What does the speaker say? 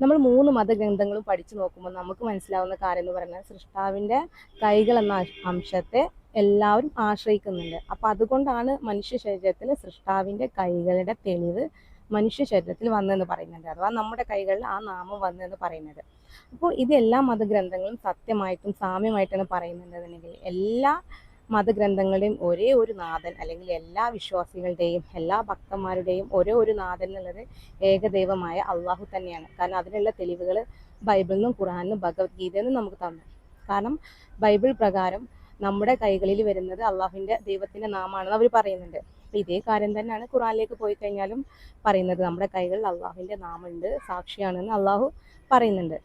നമ്മൾ മൂന്ന് മതഗ്രന്ഥങ്ങളും പഠിച്ചു നോക്കുമ്പോൾ നമുക്ക് മനസ്സിലാവുന്ന കാര്യം എന്ന് പറഞ്ഞാൽ സൃഷ്ടാവിന്റെ കൈകൾ എന്ന അംശത്തെ എല്ലാവരും ആശ്രയിക്കുന്നുണ്ട്. അപ്പം അതുകൊണ്ടാണ് മനുഷ്യ ശരീരത്തിൽ സൃഷ്ടാവിന്റെ കൈകളുടെ തെളിവ് മനുഷ്യ ശരീരത്തിൽ വന്നെന്ന് പറയുന്നുണ്ട് അഥവാ നമ്മുടെ കൈകളിൽ ആ നാമം വന്നെന്ന് പറയുന്നത്. അപ്പോൾ ഇത് എല്ലാ മതഗ്രന്ഥങ്ങളും സത്യമായിട്ടും സാമ്യമായിട്ടാണ് പറയുന്നുണ്ടെന്നുണ്ടെങ്കിൽ എല്ലാ മതഗ്രന്ഥങ്ങളുടെയും ഒരേ ഒരു നാഥൻ അല്ലെങ്കിൽ എല്ലാ വിശ്വാസികളുടെയും എല്ലാ ഭക്തന്മാരുടെയും ഒരേ ഒരു നാഥൻ എന്നുള്ളത് ഏകദൈവമായ അള്ളാഹു തന്നെയാണ്. കാരണം അതിനുള്ള തെളിവുകൾ ബൈബിളിൽ നിന്നും ഭഗവത്ഗീതയെന്നും നമുക്ക് തന്നു. കാരണം ബൈബിൾ പ്രകാരം നമ്മുടെ കൈകളിൽ വരുന്നത് അള്ളാഹുവിന്റെ ദൈവത്തിന്റെ നാമാണെന്ന് അവർ പറയുന്നുണ്ട്. ഇതേ കാര്യം തന്നെയാണ് ഖുറാനിലേക്ക് പോയി കഴിഞ്ഞാലും പറയുന്നത് നമ്മുടെ കൈകളിൽ അള്ളാഹുവിന്റെ നാമുണ്ട് സാക്ഷിയാണെന്ന് അള്ളാഹു പറയുന്നുണ്ട്.